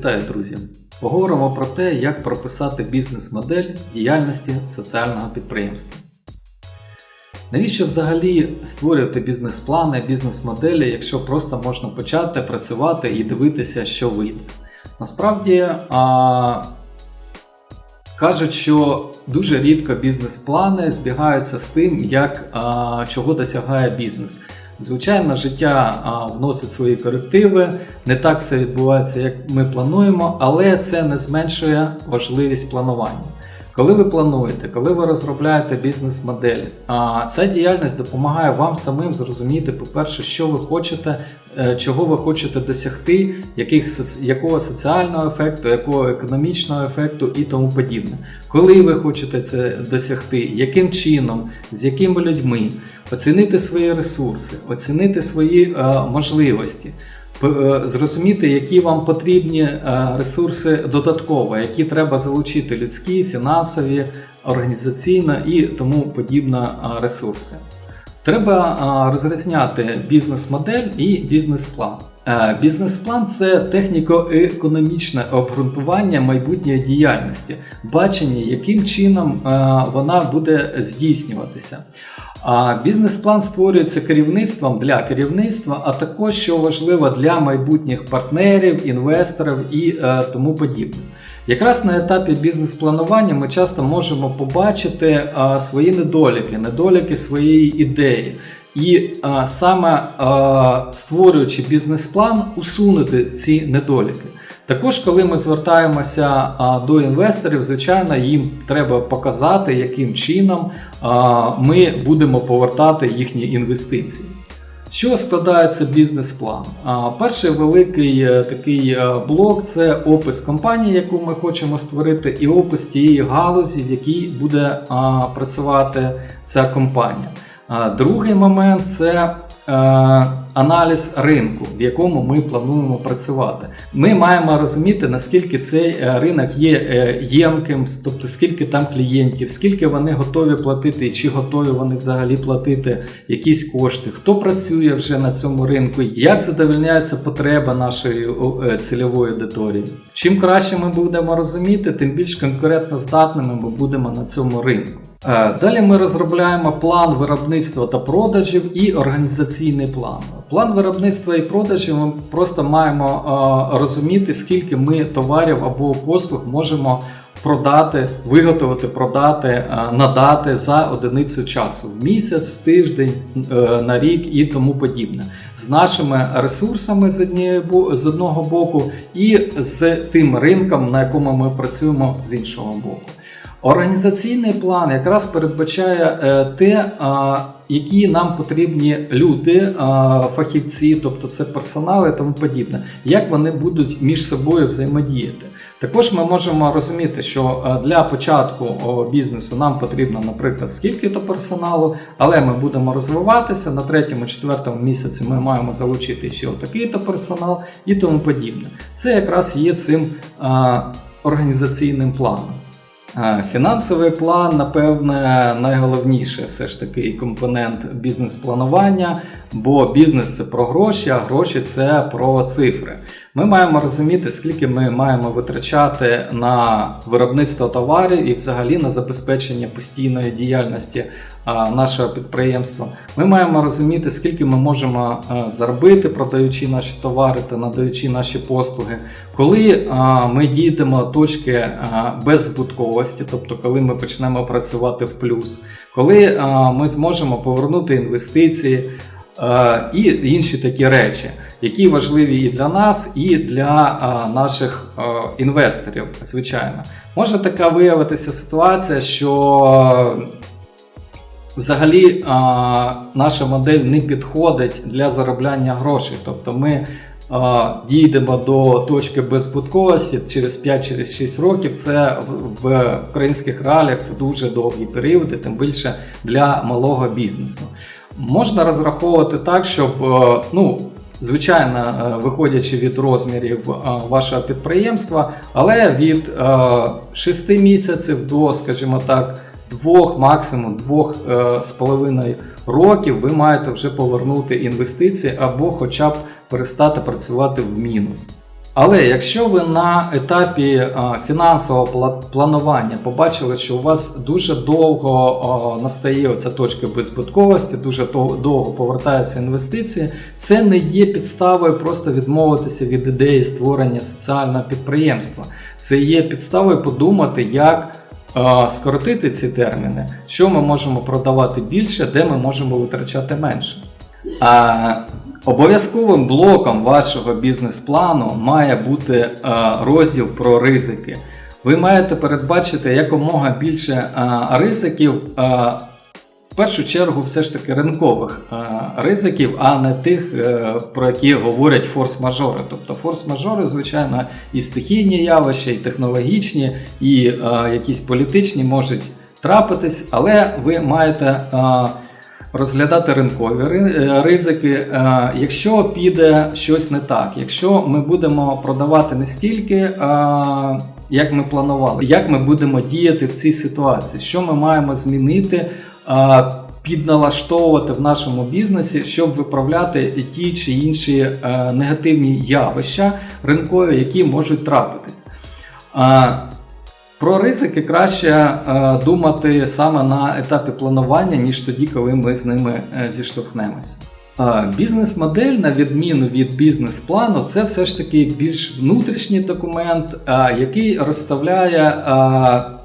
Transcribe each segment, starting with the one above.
Вітаю, друзі! Поговоримо про те, як прописати бізнес-модель діяльності соціального підприємства. Навіщо взагалі створювати бізнес-плани, бізнес-моделі, якщо просто можна почати працювати і дивитися, що вийде? Насправді а, кажуть, що дуже рідко бізнес-плани збігаються з тим, як, а, чого досягає бізнес. Звичайно, життя вносить свої корективи, не так все відбувається, як ми плануємо, але це не зменшує важливість планування. Коли ви плануєте, коли ви розробляєте бізнес-модель, а, ця діяльність допомагає вам самим зрозуміти, по-перше, що ви хочете, е, чого ви хочете досягти, яких, якого соціального ефекту, якого економічного ефекту і тому подібне. Коли ви хочете це досягти, яким чином, з якими людьми, оцінити свої ресурси, оцінити свої е, можливості. е, Зрозуміти, які вам потрібні е, ресурси додатково, які треба залучити людські, фінансові, організаційно і тому подібне е, ресурси. Треба розрізняти бізнес-модель і бізнес-план. Бізнес-план це техніко-економічне обґрунтування майбутньої діяльності, бачення, яким чином вона буде здійснюватися. А бізнес-план створюється керівництвом для керівництва, а також, що важливо, для майбутніх партнерів, інвесторів і е, тому подібне. Якраз на етапі бізнес-планування ми часто можемо побачити е, свої недоліки, недоліки своєї ідеї. І е, саме е, створюючи бізнес-план, усунути ці недоліки. Також, коли ми звертаємося до інвесторів, звичайно, їм треба показати, яким чином ми будемо повертати їхні інвестиції. Чого складається бізнес-план? Перший великий е, такий е, блок це опис компанії, яку ми хочемо створити, і опис тієї галузі, в якій буде працювати ця компанія. Другий момент це е, аналіз ринку, в якому ми плануємо працювати. Ми маємо розуміти, наскільки цей е, ринок є е, ємким, тобто скільки там клієнтів, скільки вони готові платити, чи готові вони взагалі платити якісь кошти, хто працює вже на цьому ринку, як задовольняється потреба нашої е, цільової аудиторії. Чим краще ми будемо розуміти, тим більш конкурентно здатними ми будемо на цьому ринку. Е, Далі ми розробляємо план виробництва та продажів і організаційний план. План виробництва і продажів ми просто маємо е, розуміти, скільки ми товарів або послуг можемо продати, виготовити, продати, е, надати за одиницю часу в місяць, в тиждень, на рік і тому подібне. З нашими ресурсами з, однієї з одного боку і з тим ринком, на якому ми працюємо з іншого боку. Організаційний план якраз передбачає е, те, які нам потрібні люди, фахівці, тобто це персонал і тому подібне, як вони будуть між собою взаємодіяти. Також ми можемо розуміти, що е, для початку бізнесу нам потрібно, наприклад, скільки-то персоналу, але ми будемо розвиватися на третьому, четвертому місяці. Ми маємо залучити ще такий-то персонал і тому подібне. Це якраз є цим організаційним планом. Е, Фінансовий план, напевне, найголовніший все ж таки компонент бізнес-планування, бо бізнес це про гроші, а гроші це про цифри. Ми маємо розуміти, скільки ми маємо витрачати на виробництво товарів і взагалі на забезпечення постійної діяльності нашого підприємства. Ми маємо розуміти, скільки ми можемо заробити, продаючи наші товари та надаючи наші послуги. Коли ми дійдемо точки беззбутковості, тобто коли ми почнемо працювати в плюс, коли ми зможемо повернути інвестиції е, і інші такі речі, які важливі і для нас, і для наших е, інвесторів, звичайно. Може така виявитися ситуація, що взагалі наша модель не підходить для заробляння грошей. Тобто ми дійдемо до точки беззбутковості через 5-6 років. Це в, в українських реаліях це дуже довгі періоди, тим більше для малого бізнесу. Можна розраховувати так, щоб е, ну. Звичайно, е, виходячи від розмірів е, вашого підприємства, але від 6 місяців до, скажімо так, двох, максимум двох е, з половиною років ви маєте вже повернути інвестиції або хоча б перестати працювати в мінус. Але якщо ви на етапі фінансового планування побачили, що у вас дуже довго настає оця точка беззбитковості, дуже довго повертаються інвестиції, це не є підставою просто відмовитися від ідеї створення соціального підприємства. Це є підставою подумати, як скоротити ці терміни, що ми можемо продавати більше, де ми можемо витрачати менше. А обов'язковим блоком вашого бізнес-плану має бути розділ про ризики. Ви маєте передбачити якомога більше ризиків, в першу чергу, все ж таки ринкових е, ризиків, а не тих, е, про які говорять форс-мажори. Тобто форс-мажори, звичайно, і стихійні явища, і технологічні, і е, якісь політичні можуть трапитись, але ви маєте. розглядати ринкові ризики. Якщо піде щось не так, якщо ми будемо продавати не стільки, як ми планували, як ми будемо діяти в цій ситуації, що ми маємо змінити. Підналаштовувати в нашому бізнесі, щоб виправляти ті чи інші е, негативні явища ринкові, які можуть трапитись. Про ризики краще е, думати саме на етапі планування, ніж тоді, коли ми з ними е, зіштовхнемося. Бізнес-модель, на відміну від бізнес-плану, це все ж таки більш внутрішній документ, який розставляє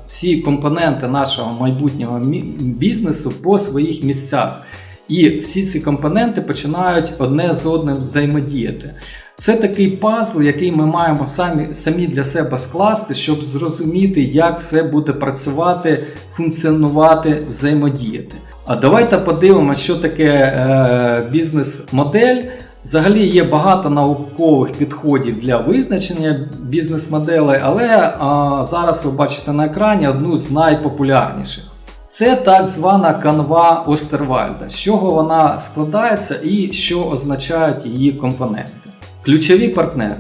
всі компоненти нашого майбутнього бізнесу по своїх місцях. І всі ці компоненти починають одне з одним взаємодіяти. Це такий пазл, який ми маємо самі, самі для себе скласти, щоб зрозуміти, як все буде працювати, функціонувати, взаємодіяти. А давайте подивимося, що таке е, бізнес-модель. Взагалі є багато наукових підходів для визначення бізнес-моделей, але а, зараз ви бачите на екрані одну з найпопулярніших. Це так звана канва Остервальда. З чого вона складається і що означають її компоненти. Ключові партнери.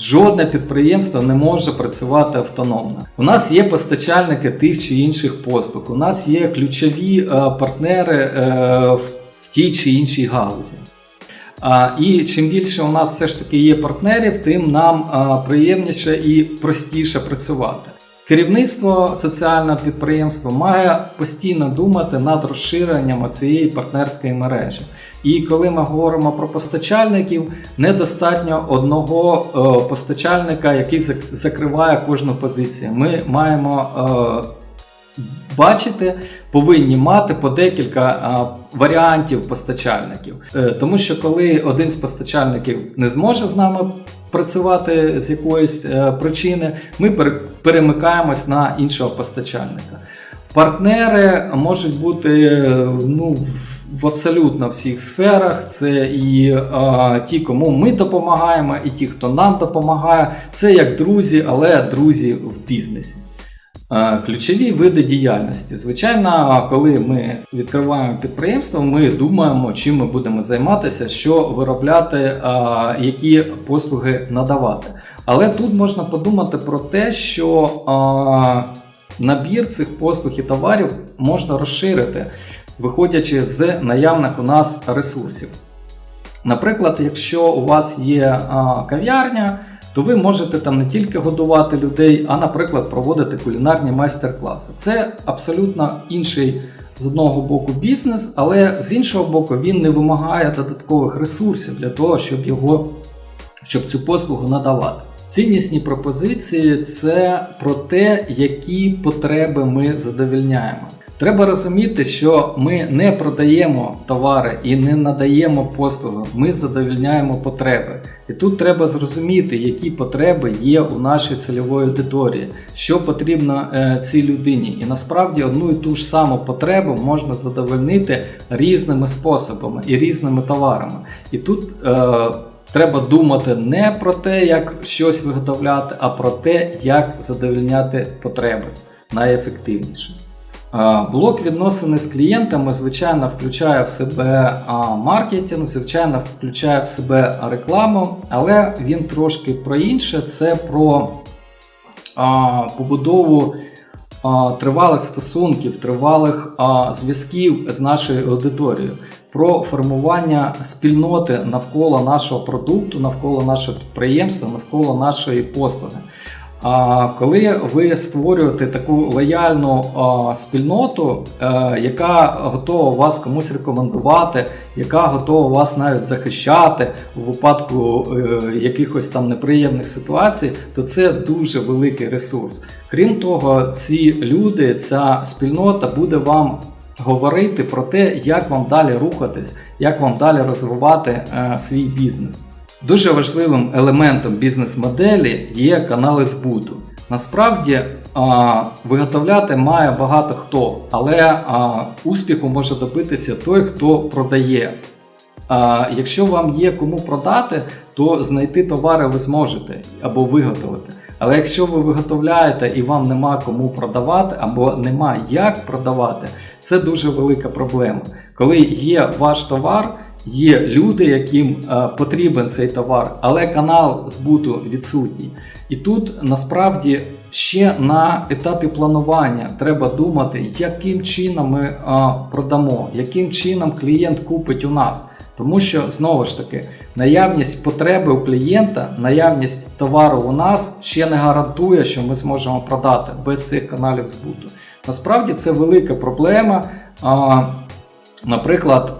Жодне підприємство не може працювати автономно. У нас є постачальники тих чи інших послуг. У нас є ключові е, партнери е, в, тій чи іншій галузі. І чим більше у нас все ж таки є партнерів, тим нам приємніше і простіше працювати. Керівництво соціального підприємства має постійно думати над розширенням цієї партнерської мережі. І коли ми говоримо про постачальників, недостатньо одного е, постачальника, який закриває кожну позицію. Ми маємо е, бачити, повинні мати по декілька варіантів постачальників. Е, тому що коли один з постачальників не зможе з нами працювати з якоїсь е, причини, ми перемикаємось на іншого постачальника. Партнери можуть бути е, ну, в- абсолютно всіх сферах. Це і а, ті, кому ми допомагаємо, і ті, хто нам допомагає. Це як друзі, але друзі в бізнесі. Е, Ключові види діяльності. Звичайно, коли ми відкриваємо підприємство, ми думаємо, чим ми будемо займатися, що виробляти, е, які послуги надавати. Але тут можна подумати про те, що е, набір цих послуг і товарів можна розширити, виходячи з наявних у нас ресурсів. Наприклад, якщо у вас є кав'ярня, то ви можете там не тільки годувати людей, а, наприклад, проводити кулінарні майстер-класи. Це абсолютно інший з одного боку бізнес, але з іншого боку він не вимагає додаткових ресурсів для того, щоб його щоб цю послугу надавати. Ціннісні пропозиції це про те, які потреби ми задовільняємо. Треба розуміти, що ми не продаємо товари і не надаємо послуги, ми задовільняємо потреби. І тут треба зрозуміти, які потреби є у нашій цільової аудиторії, що потрібно е, цій людині. І насправді одну і ту ж саму потребу можна задовольнити різними способами і різними товарами. І тут е, треба думати не про те, як щось виготовляти, а про те, як задовольняти потреби найефективніше. А, Блок відносини з клієнтами, звичайно, включає в себе маркетинг, звичайно, включає в себе рекламу, але він трошки про інше. Це про побудову тривалих стосунків, тривалих зв'язків з нашою аудиторією, про формування спільноти навколо нашого продукту, навколо нашого підприємства, навколо нашої послуги. А коли ви створюєте таку лояльну спільноту, е, яка готова вас комусь рекомендувати, яка готова вас навіть захищати у випадку е, якихось там неприємних ситуацій, то це дуже великий ресурс. Крім того, ці люди, ця спільнота буде вам говорити про те, як вам далі рухатись, як вам далі розвивати е, свій бізнес. Дуже важливим елементом бізнес-моделі є канали збуту. Насправді виготовляти має багато хто, але успіху може добитися той, хто продає. Якщо вам є кому продати, то знайти товари ви зможете або виготовити. Але якщо ви виготовляєте і вам нема кому продавати, або нема як продавати, це дуже велика проблема. Коли є ваш товар, є люди, яким е, потрібен цей товар, але канал збуту відсутній. І тут насправді ще на етапі планування треба думати, яким чином ми е, продамо, яким чином клієнт купить у нас. Тому що знову ж таки наявність потреби у клієнта, наявність товару у нас ще не гарантує, що ми зможемо продати без цих каналів збуту. Насправді це велика проблема. Наприклад,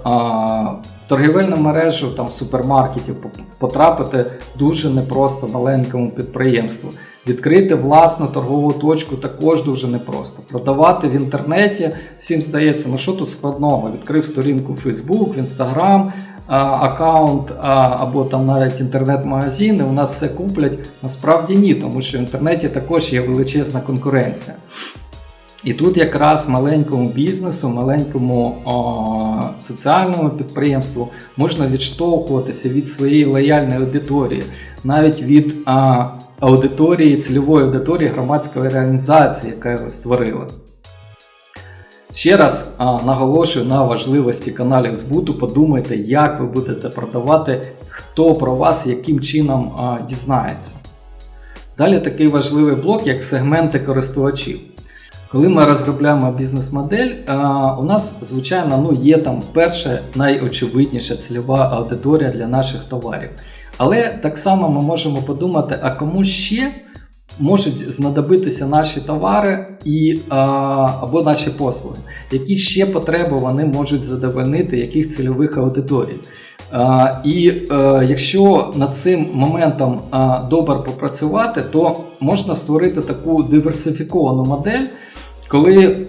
торгівельну мережу там супермаркетів потрапити дуже непросто маленькому підприємству. Відкрити власну торгову точку також дуже непросто. Продавати в інтернеті всім здається, ну що тут складного? Відкрив сторінку в Facebook, в Instagram, аккаунт або там навіть інтернет-магазин, і у нас все куплять. Насправді ні, тому що в інтернеті також є величезна конкуренція. І тут якраз маленькому бізнесу, маленькому о, соціальному підприємству можна відштовхуватися від своєї лояльної аудиторії, навіть від а, аудиторії, цільової аудиторії громадської організації, яка його створила. Ще раз а, наголошую на важливості каналів збуту. Подумайте, як ви будете продавати, хто про вас яким чином а, дізнається. Далі такий важливий блок, як сегменти користувачів. Коли ми розробляємо бізнес-модель, у нас, звичайно, ну, є там перша найочевидніша цільова аудиторія для наших товарів. Але так само ми можемо подумати, а кому ще можуть знадобитися наші товари і, або наші послуги, які ще потреби вони можуть задовольнити, яких цільових аудиторій. І е, якщо над цим моментом добре попрацювати, то можна створити таку диверсифіковану модель коли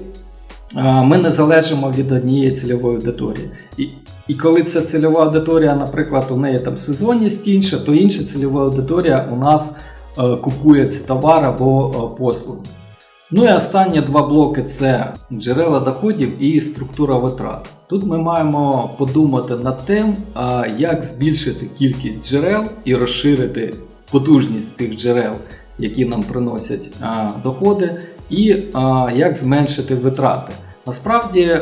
ми не залежимо від однієї цільової аудиторії. І і коли ця цільова аудиторія, наприклад, у неї там сезонність інша, то інша цільова аудиторія у нас е, купує ці товари або е, послуги. Ну і останні два блоки це джерела доходів і структура витрат. Тут ми маємо подумати над тим, як збільшити кількість джерел і розширити потужність цих джерел, які нам приносять доходи, і як зменшити витрати. Насправді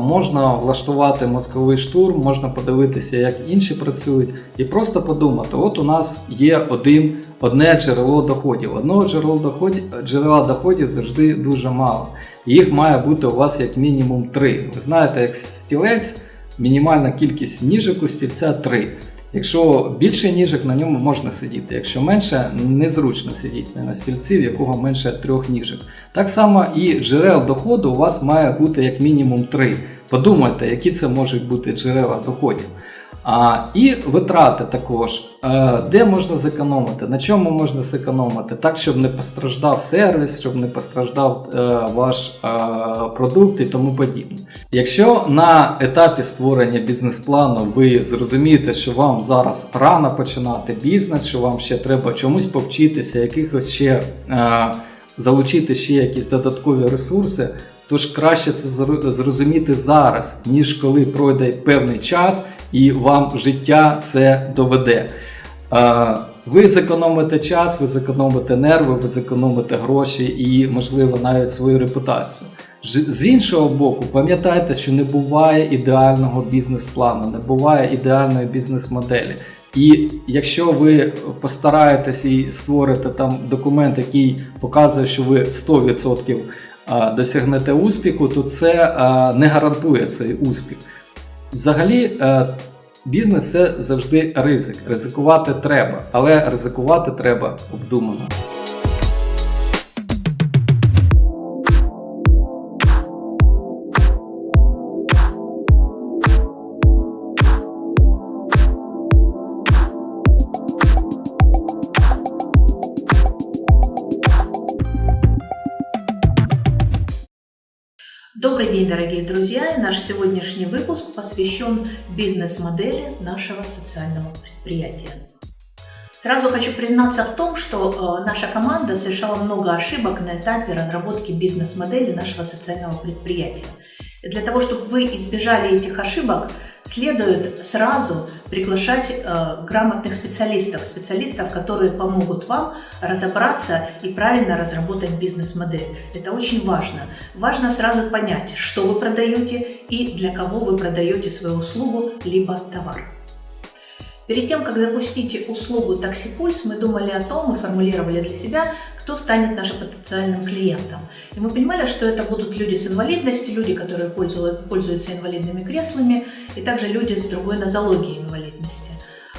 можна влаштувати мозковий штурм, можна подивитися, як інші працюють, і просто подумати: от у нас є один, одне джерело доходів. Одного джерела доходів, джерела доходів завжди дуже мало. Їх має бути у вас як мінімум три. Ви знаєте, як стілець, мінімальна кількість ніжок у стільця 3. Якщо більше ніжок, на ньому можна сидіти. Якщо менше, незручно сидіти на стільці, в якого менше трьох ніжок. Так само і джерел доходу у вас має бути як мінімум три. Подумайте, які це можуть бути джерела доходів. А, І витрати також, е, де можна зекономити, на чому можна зекономити, так, щоб не постраждав сервіс, щоб не постраждав е, ваш е, продукт і тому подібне. Якщо на етапі створення бізнес-плану ви зрозумієте, що вам зараз рано починати бізнес, що вам ще треба чомусь повчитися, якихось ще залучити ще якісь додаткові ресурси, тож краще це зрозуміти зараз, ніж коли пройде певний час і вам життя це доведе. Ви зекономите час, ви зекономите нерви, ви зекономите гроші і, можливо, навіть свою репутацію. З іншого боку, пам'ятайте, що не буває ідеального бізнес-плану, не буває ідеальної бізнес-моделі. І якщо ви постараєтесь і створите там документ, який показує, що ви 100% е, досягнете успіху, то це не гарантує цей успіх. Взагалі, е, бізнес це завжди ризик. Ризикувати треба, але ризикувати треба обдумано. Дорогие друзья! Наш сегодняшний выпуск посвящен бизнес-модели нашего социального предприятия. Сразу хочу признаться в том, что э, наша команда совершала много ошибок на этапе разработки бизнес-модели нашего социального предприятия. И для того, чтобы вы избежали этих ошибок, следует сразу приглашать э, грамотных специалистов, специалистов, которые помогут вам разобраться и правильно разработать бизнес-модель. Это очень важно. Важно сразу понять, что вы продаете и для кого вы продаете свою услугу либо товар. Перед тем, как запустить услугу Пульс, мы думали о том, мы формулировали для себя, кто станет нашим потенциальным клиентом. И мы понимали, что это будут люди с инвалидностью, люди, которые пользуют, пользуются инвалидными креслами, и также люди с другой нозологией инвалидности.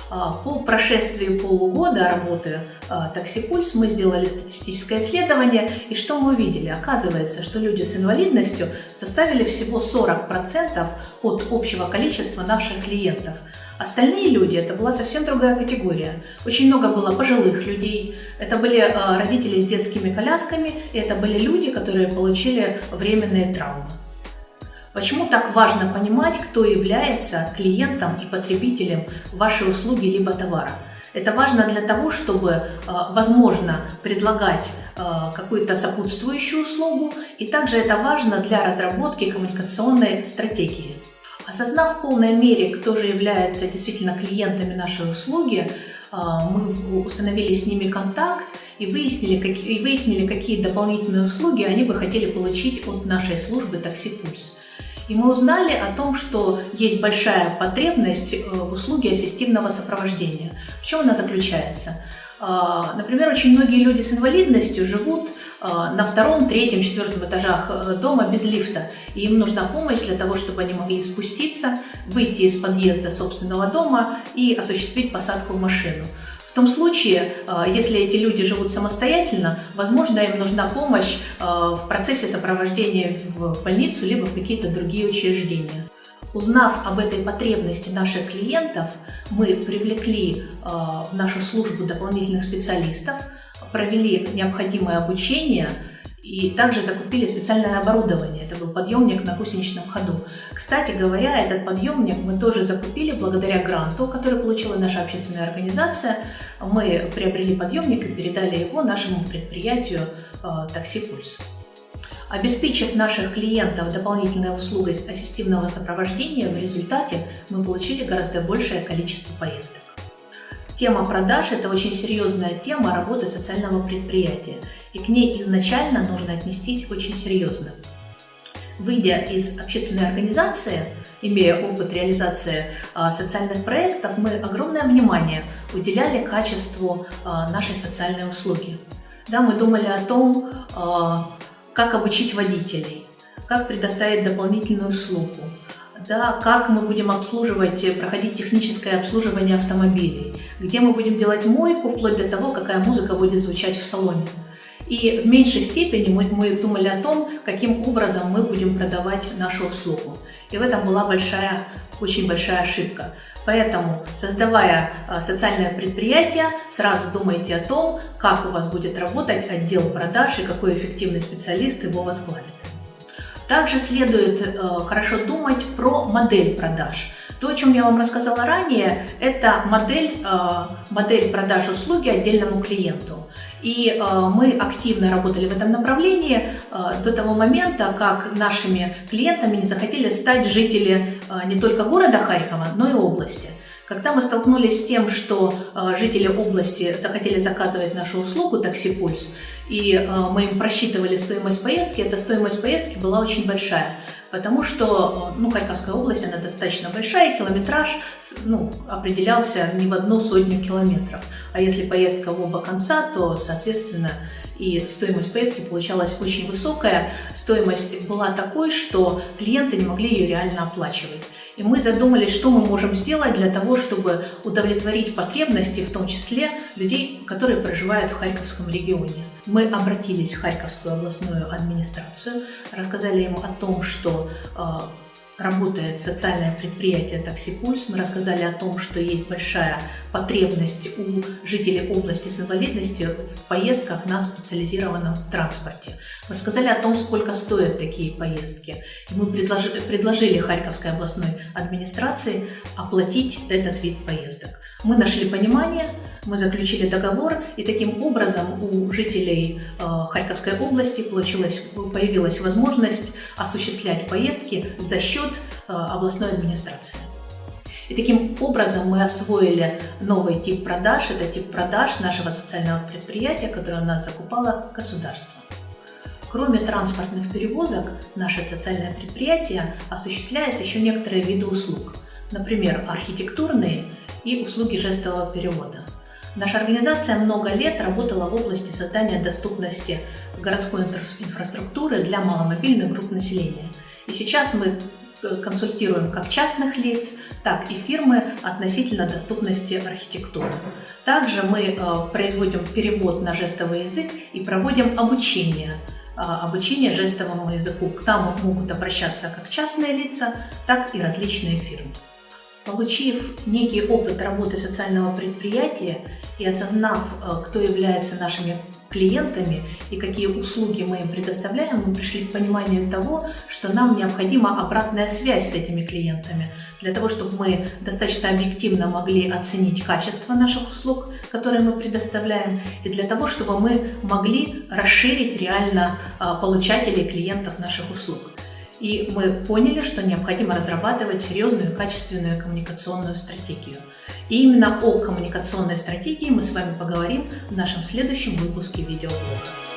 А, По прошествии полугода работы а, Такси Пульс мы сделали статистическое исследование, и что мы увидели? Оказывается, что люди с инвалидностью составили всего 40% от общего количества наших клиентов. Остальные люди это была совсем другая категория. Очень много было пожилых людей, это были э, родители с детскими колясками, и это были люди, которые получили временные травмы. Почему так важно понимать, кто является клиентом и потребителем вашей услуги либо товара? Это важно для того, чтобы, э, возможно, предлагать э, какую-то сопутствующую услугу, и также это важно для разработки коммуникационной стратегии. Осознав в полной мере, кто же является действительно клиентами нашей услуги, мы установили с ними контакт и выяснили, какие, и выяснили, какие дополнительные услуги они бы хотели получить от нашей службы «Такси Пульс». И мы узнали о том, что есть большая потребность э, в услуге ассистивного сопровождения. В чем она заключается? Например, очень многие люди с инвалидностью живут на втором, третьем, четвертом этажах э, дома без лифта. И им нужна помощь для того, чтобы они могли спуститься, выйти из подъезда собственного дома и осуществить посадку в машину. В том случае, э, если эти люди живут самостоятельно, возможно, им нужна помощь э, в процессе сопровождения в больницу либо в какие-то другие учреждения. Узнав об этой потребности наших клиентов, мы привлекли в нашу службу дополнительных специалистов, провели необходимое обучение и также закупили специальное оборудование. Это был подъемник на гусеничном ходу. Кстати говоря, этот подъемник мы тоже закупили благодаря гранту, который получила наша общественная организация. Мы приобрели подъемник и передали его нашему предприятию э, «Такси Пульс». Обеспечив наших клиентов дополнительной услугой ассистивного сопровождения, в результате мы получили гораздо большее количество поездок. Тема продаж – это очень серьезная тема работы социального предприятия, и к ней изначально нужно отнестись очень серьезно. Выйдя из общественной организации, имея опыт реализации а, социальных проектов, мы огромное внимание уделяли качеству а, нашей социальной услуги. Да, мы думали о том, а, как обучить водителей, как предоставить дополнительную услугу, да, как мы будем обслуживать, э, проходить техническое обслуживание автомобилей, где мы будем делать мойку, вплоть до того, какая музыка будет звучать в салоне. И в меньшей степени мы, мы думали о том, каким образом мы будем продавать нашу услугу. И в этом была большая, очень большая ошибка. Поэтому, создавая э, социальное предприятие, сразу думайте о том, как у вас будет работать отдел продаж и какой эффективный специалист его возглавит. Также следует э, хорошо думать про модель продаж. То, о чем я вам рассказала ранее, это модель, э, модель продаж услуги отдельному клиенту. И э, мы активно работали в этом направлении э, до того момента, как нашими клиентами не захотели стать жители э, не только города Харькова, но и области. Когда мы столкнулись с тем, что жители области захотели заказывать нашу услугу «Такси Пульс», и мы им просчитывали стоимость поездки, эта стоимость поездки была очень большая. Потому что ну, Харьковская область, она достаточно большая, километраж ну, определялся не в одну сотню километров. А если поездка в оба конца, то, соответственно, и стоимость поездки получалась очень высокая. Стоимость была такой, что клиенты не могли ее реально оплачивать. И мы задумались, что мы можем сделать для того, чтобы удовлетворить потребности, в том числе людей, которые проживают в Харьковском регионе. Мы обратились в Харьковскую областную администрацию, рассказали им о том, что э, работает социальное предприятие «Такси Пульс». Мы рассказали о том, что есть большая потребность у жителей области с инвалидностью в поездках на специализированном транспорте. Мы рассказали о том, сколько стоят такие поездки. И мы предложили, предложили Харьковской областной администрации оплатить этот вид поездок. Мы нашли понимание, мы заключили договор, и таким образом у жителей э, Харьковской области появилась возможность осуществлять поездки за счет э, областной администрации. И таким образом мы освоили новый тип продаж. Это тип продаж нашего социального предприятия, которое у нас закупало государство. Кроме транспортных перевозок, наше социальное предприятие осуществляет еще некоторые виды услуг. Например, архитектурные и услуги жестового перевода. Наша организация много лет работала в области создания доступности городской инфраструктуры для маломобильных групп населения. И сейчас мы э, консультируем как частных лиц, так и фирмы относительно доступности архитектуры. Также мы э, производим перевод на жестовый язык и проводим обучение э, обучение жестовому языку. К нам могут обращаться как частные лица, так и различные фирмы. Получив некий опыт работы социального предприятия и осознав, э, кто является нашими клиентами и какие услуги мы им предоставляем, мы пришли к пониманию того, что нам необходима обратная связь с этими клиентами, для того, чтобы мы достаточно объективно могли оценить качество наших услуг, которые мы предоставляем, и для того, чтобы мы могли расширить реально э, получателей клиентов наших услуг. И мы поняли, что необходимо разрабатывать серьезную качественную коммуникационную стратегию. И именно о коммуникационной стратегии мы с вами поговорим в нашем следующем выпуске видеоблога.